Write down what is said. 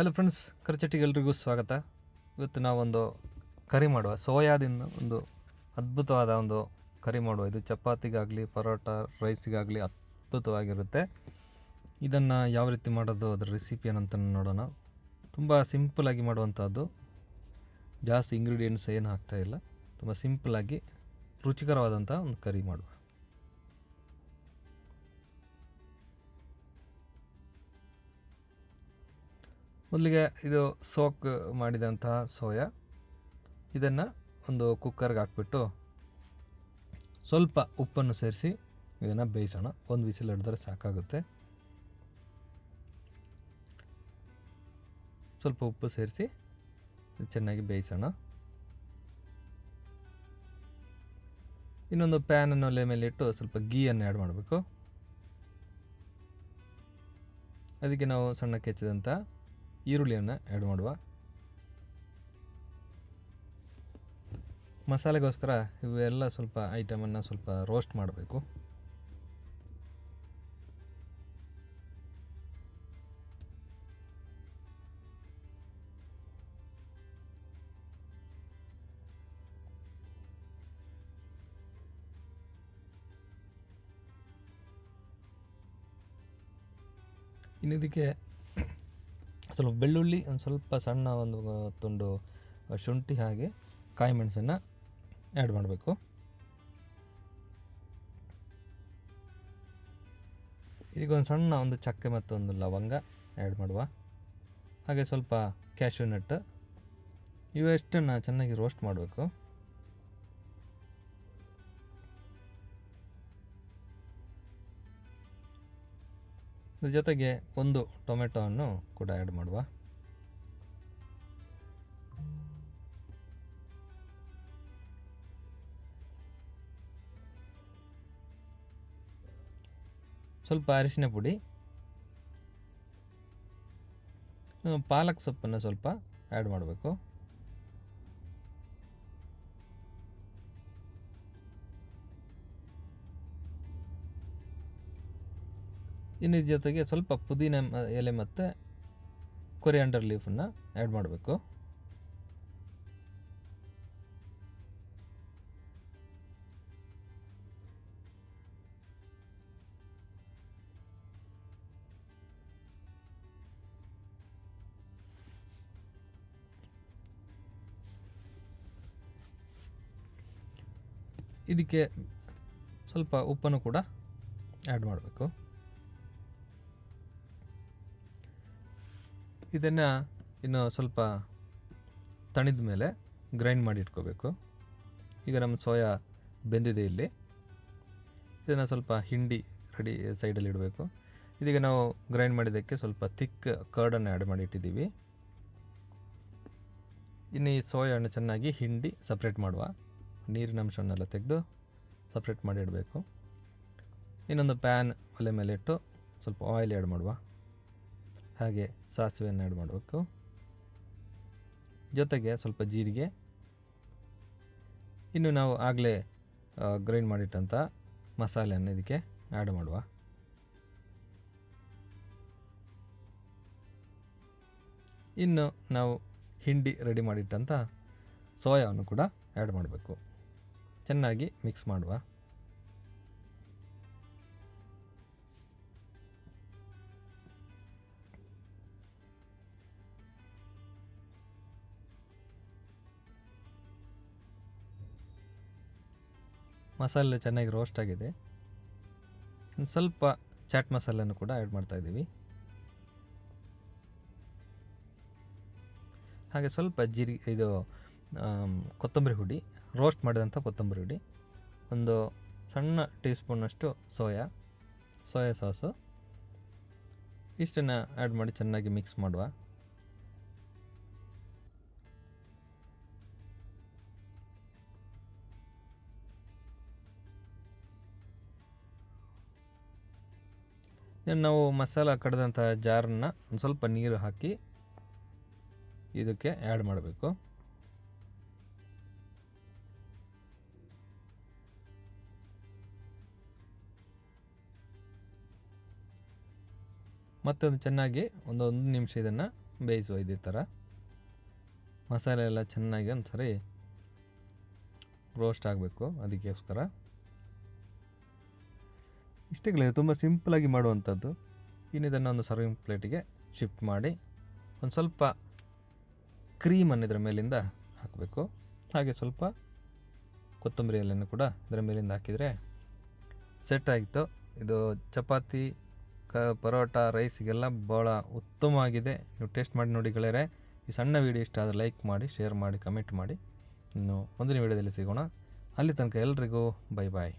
Hello friends ಖರ್ಚಟಿಗೆ ಎಲ್ರಿಗೂ ಸ್ವಾಗತ. ಇವತ್ತು ನಾವೊಂದು ಕರಿ ಮಾಡುವ, ಸೋಯಾದಿಂದ ಒಂದು ಅದ್ಭುತವಾದ ಒಂದು ಕರಿ ಮಾಡುವ. ಇದು ಚಪಾತಿಗಾಗಲಿ, ಪರೋಟ, ರೈಸಿಗಾಗಲಿ ಅದ್ಭುತವಾಗಿರುತ್ತೆ. ಇದನ್ನು ಯಾವ ರೀತಿ ಮಾಡೋದು, ಅದರ ರೆಸಿಪಿ ಏನಂತ ನೋಡೋಣ. ತುಂಬ ಸಿಂಪಲಾಗಿ ಮಾಡುವಂಥದ್ದು ಜಾಸ್ತಿ ಇಂಗ್ರೀಡಿಯೆಂಟ್ಸ್ ಏನು ಹಾಕ್ತಾಯಿಲ್ಲ ತುಂಬ ಸಿಂಪಲಾಗಿ ರುಚಿಕರವಾದಂಥ ಒಂದು ಕರಿ ಮಾಡುವ. ಮೊದಲಿಗೆ ಇದು ಸೋಕ್ ಮಾಡಿದಂತಹ ಸೋಯಾ. ಇದನ್ನು ಒಂದು ಕುಕ್ಕರ್ಗೆ ಹಾಕ್ಬಿಟ್ಟು ಸ್ವಲ್ಪ ಉಪ್ಪನ್ನು ಸೇರಿಸಿ ಇದನ್ನು ಬೇಯಿಸೋಣ. ಒಂದು ವಿಸಿಲ್ ಹಿಡಿದ್ರೆ ಸಾಕಾಗುತ್ತೆ. ಸ್ವಲ್ಪ ಉಪ್ಪು ಸೇರಿಸಿ ಚೆನ್ನಾಗಿ ಬೇಯಿಸೋಣ. ಇನ್ನೊಂದು ಪ್ಯಾನನ್ನು ಒಲೆ ಮೇಲೆ ಇಟ್ಟು ಸ್ವಲ್ಪ ಗೀಯನ್ನು ಆ್ಯಡ್ ಮಾಡಬೇಕು. ಅದಕ್ಕೆ ನಾವು ಸಣ್ಣಕ್ಕೆ ಹೆಚ್ಚಿದಂಥ ಈರುಳ್ಳಿಯನ್ನು ಆ್ಯಡ್ ಮಾಡುವ. ಮಸಾಲೆಗೋಸ್ಕರ ಇವೆಲ್ಲ ಸ್ವಲ್ಪ ಐಟಮನ್ನು ಸ್ವಲ್ಪ ರೋಸ್ಟ್ ಮಾಡಬೇಕು. ಇನ್ನು ಇದಕ್ಕೆ ಸ್ವಲ್ಪ ಬೆಳ್ಳುಳ್ಳಿ, ಒಂದು ಸ್ವಲ್ಪ ಸಣ್ಣ ಒಂದು ತುಂಡು ಶುಂಠಿ ಹಾಗೆ ಕಾಯಿ ಮೆಣಸನ್ನು ಆ್ಯಡ್ ಮಾಡಬೇಕು. ಈಗ ಒಂದು ಸಣ್ಣ ಒಂದು ಚಕ್ಕೆ ಮತ್ತು ಒಂದು ಲವಂಗ ಆ್ಯಡ್ ಮಾಡುವ. ಹಾಗೆ ಸ್ವಲ್ಪ ಕ್ಯಾಶ್ಯೂ ನಟ್ ಇವೆಷ್ಟನ್ನು ಚೆನ್ನಾಗಿ ರೋಸ್ಟ್ ಮಾಡಬೇಕು. ಇದ್ರ ಜೊತೆಗೆ ಒಂದು ಟೊಮೆಟೊವನ್ನು ಕೂಡ ಆ್ಯಡ್ ಮಾಡುವ. ಸ್ವಲ್ಪ ಅರಿಶಿನ ಪುಡಿ. ಪಾಲಕ್ ಸೊಪ್ಪನ್ನು ಸ್ವಲ್ಪ ಆ್ಯಡ್ ಮಾಡಬೇಕು. ಇನ್ನು ಜೊತೆಗೆ ಸ್ವಲ್ಪ ಪುದೀನ ಎಲೆ ಮತ್ತು ಕೊರಿಯಾಂಡರ್ ಲೀಫನ್ನು ಆ್ಯಡ್ ಮಾಡಬೇಕು. ಇದಕ್ಕೆ ಸ್ವಲ್ಪ ಉಪ್ಪನ್ನು ಕೂಡ ಆ್ಯಡ್ ಮಾಡಬೇಕು. ಇದನ್ನು ಇನ್ನು ಸ್ವಲ್ಪ ತಣಿದ ಮೇಲೆ ಗ್ರೈಂಡ್ ಮಾಡಿ ಇಟ್ಕೋಬೇಕು. ಈಗ ನಮ್ಮ ಸೋಯಾ ಬೆಂದಿದೆ ಇಲ್ಲಿ. ಇದನ್ನು ಸ್ವಲ್ಪ ಹಿಂಡಿ ರೆಡಿ ಸೈಡಲ್ಲಿ ಇಡಬೇಕು. ಇದೀಗ ನಾವು ಗ್ರೈಂಡ್ ಮಾಡಿದ್ದಕ್ಕೆ ಸ್ವಲ್ಪ ಥಿಕ್ ಕರ್ಡನ್ನು ಆ್ಯಡ್ ಮಾಡಿ ಇಟ್ಟಿದ್ದೀವಿ. ಇನ್ನು ಈ ಸೋಯಾ ಹಣ್ಣು ಚೆನ್ನಾಗಿ ಹಿಂಡಿ ಸಪ್ರೇಟ್ ಮಾಡುವ. ನೀರಿನ ಅಂಶವನ್ನೆಲ್ಲ ತೆಗೆದು ಸಪ್ರೇಟ್ ಮಾಡಿ ಇಡಬೇಕು. ಇನ್ನೊಂದು ಪ್ಯಾನ್ ಒಲೆ ಮೇಲೆ ಇಟ್ಟು ಸ್ವಲ್ಪ ಆಯಿಲ್ ಆ್ಯಡ್ ಮಾಡುವ. ಹಾಗೆ ಸಾಸಿವೆಯನ್ನು ಆ್ಯಡ್ ಮಾಡಬೇಕು. ಜೊತೆಗೆ ಸ್ವಲ್ಪ ಜೀರಿಗೆ. ಇನ್ನು ನಾವು ಆಗಲೇ ಗ್ರೈಂಡ್ ಮಾಡಿಟ್ಟಂಥ ಮಸಾಲೆಯನ್ನು ಇದಕ್ಕೆ ಆ್ಯಡ್ ಮಾಡುವ. ಇನ್ನು ನಾವು ಹಿಂಡಿ ರೆಡಿ ಮಾಡಿಟ್ಟಂಥ ಸೋಯಾವನ್ನು ಕೂಡ ಆ್ಯಡ್ ಮಾಡಬೇಕು. ಚೆನ್ನಾಗಿ ಮಿಕ್ಸ್ ಮಾಡುವ. ಮಸಾಲೆ ಚೆನ್ನಾಗಿ ರೋಸ್ಟ್ ಆಗಿದೆ. ಸ್ವಲ್ಪ ಚಾಟ್ ಮಸಾಲೆಯನ್ನು ಕೂಡ ಆ್ಯಡ್ ಮಾಡ್ತಾಯಿದ್ದೀವಿ ಹಾಗೆ ಸ್ವಲ್ಪ ಜೀರಿಗೆ ಇದು ಕೊತ್ತಂಬರಿ ಹುಡಿ ರೋಸ್ಟ್ ಮಾಡಿದಂಥ ಕೊತ್ತಂಬರಿ ಹುಡಿ, ಒಂದು ಸಣ್ಣ ಟೀ ಸ್ಪೂನಷ್ಟು ಸೋಯಾ ಸೋಯಾ ಸಾಸು, ಇಷ್ಟನ್ನು ಆ್ಯಡ್ ಮಾಡಿ ಚೆನ್ನಾಗಿ ಮಿಕ್ಸ್ ಮಾಡುವ. ನಾವು ಮಸಾಲ ಕಡ್ದಂಥ ಜಾರನ್ನು ಒಂದು ಸ್ವಲ್ಪ ನೀರು ಹಾಕಿ ಇದಕ್ಕೆ ಆ್ಯಡ್ ಮಾಡಬೇಕು. ಮತ್ತೊಂದು ಚೆನ್ನಾಗಿ ಒಂದು ಒಂದು ನಿಮಿಷ ಇದನ್ನು ಬೇಯಿಸುವ ಇದೇ ಥರ. ಮಸಾಲೆ ಎಲ್ಲ ಚೆನ್ನಾಗಿ ಒಂದು ಸರಿ ರೋಸ್ಟ್ ಆಗಬೇಕು ಅದಕ್ಕೋಸ್ಕರ. ಇಷ್ಟೇ ತುಂಬ ಸಿಂಪಲಾಗಿ ಮಾಡುವಂಥದ್ದು. ಇನ್ನು ಇದನ್ನು ಒಂದು ಸರ್ವಿಂಗ್ ಪ್ಲೇಟಿಗೆ ಶಿಫ್ಟ್ ಮಾಡಿ, ಒಂದು ಸ್ವಲ್ಪ ಕ್ರೀಮನ್ನು ಇದರ ಮೇಲಿಂದ ಹಾಕಬೇಕು. ಹಾಗೆ ಸ್ವಲ್ಪ ಕೊತ್ತಂಬರಿ ಎಲೆಯನ್ನು ಕೂಡ ಇದರ ಮೇಲಿಂದ ಹಾಕಿದರೆ ಸೆಟ್ ಆಯಿತು ಇದು ಚಪಾತಿ, ಕ, ಪರೋಟ ರೈಸಿಗೆಲ್ಲ ಭಾಳ ಉತ್ತಮವಾಗಿದೆ ನೀವು ಟೇಸ್ಟ್ ಮಾಡಿ ನೋಡಿ ಗೆಳೆಯರೆ. ಈ ಸಣ್ಣ ವೀಡಿಯೋ ಇಷ್ಟ ಆದರೆ ಲೈಕ್ ಮಾಡಿ ಶೇರ್ ಮಾಡಿ ಕಮೆಂಟ್ ಮಾಡಿ. ಇನ್ನು ಮುಂದಿನ ವೀಡಿಯೋದಲ್ಲಿ ಸಿಗೋಣ. ಅಲ್ಲಿ ತನಕ ಎಲ್ರಿಗೂ ಬೈ ಬಾಯ್